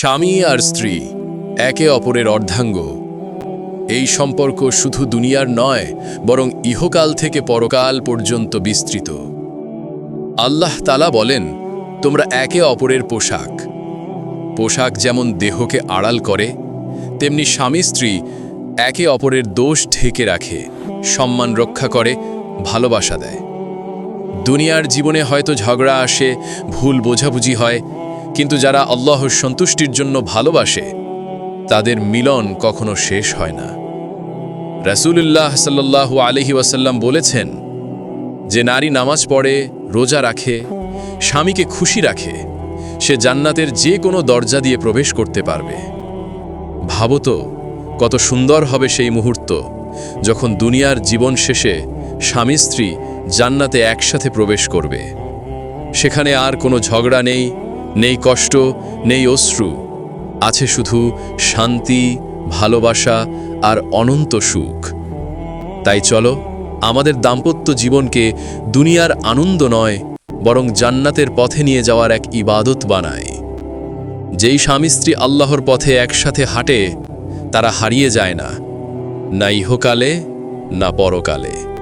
স্বামী আর স্ত্রী, একে অপরের অর্ধাঙ্গ। এই সম্পর্ক শুধু দুনিয়ার নয়, বরং ইহকাল থেকে পরকাল পর্যন্ত বিস্তৃত। আল্লাহ তালা বলেন, তোমরা একে অপরের পোশাক। পোশাক যেমন দেহকে আড়াল করে, তেমনি স্বামী স্ত্রী একে অপরের দোষ ঢেকে রাখে, সম্মান রক্ষা করে, ভালোবাসা দেয়। দুনিয়ার জীবনে হয়তো ঝগড়া আসে, ভুল বোঝাবুঝি হয় কিন্তু যারা আল্লাহর সন্তুষ্টির জন্য ভালোবাসে, তাদের মিলন কখনো শেষ হয় না। রাসূলুল্লাহ সাল্লাল্লাহু আলহি ওয়াসাল্লাম বলেছেন, যে নারী নামাজ পড়ে, রোজা রাখে, স্বামীকে খুশি রাখে, সে জান্নাতের যে কোনো দরজা দিয়ে প্রবেশ করতে পারবে। ভাবো তো, কত সুন্দর হবে সেই মুহূর্ত যখন দুনিয়ার জীবন শেষে স্বামী স্ত্রী জান্নাতে একসাথে প্রবেশ করবে। সেখানে আর কোনো ঝগড়া নেই নেই কষ্ট, নেই অশ্রু, আছে শুধু শান্তি, ভালোবাসা আর অনন্ত সুখ। তাই চলো, আমাদের দাম্পত্য জীবনকে দুনিয়ার আনন্দ নয়, বরং জান্নাতের পথে নিয়ে যাওয়ার এক ইবাদত বানায়। যেই স্বামী স্ত্রী আল্লাহর পথে একসাথে হাঁটে, তারা হারিয়ে যায় না না ইহকালে, না পরকালে।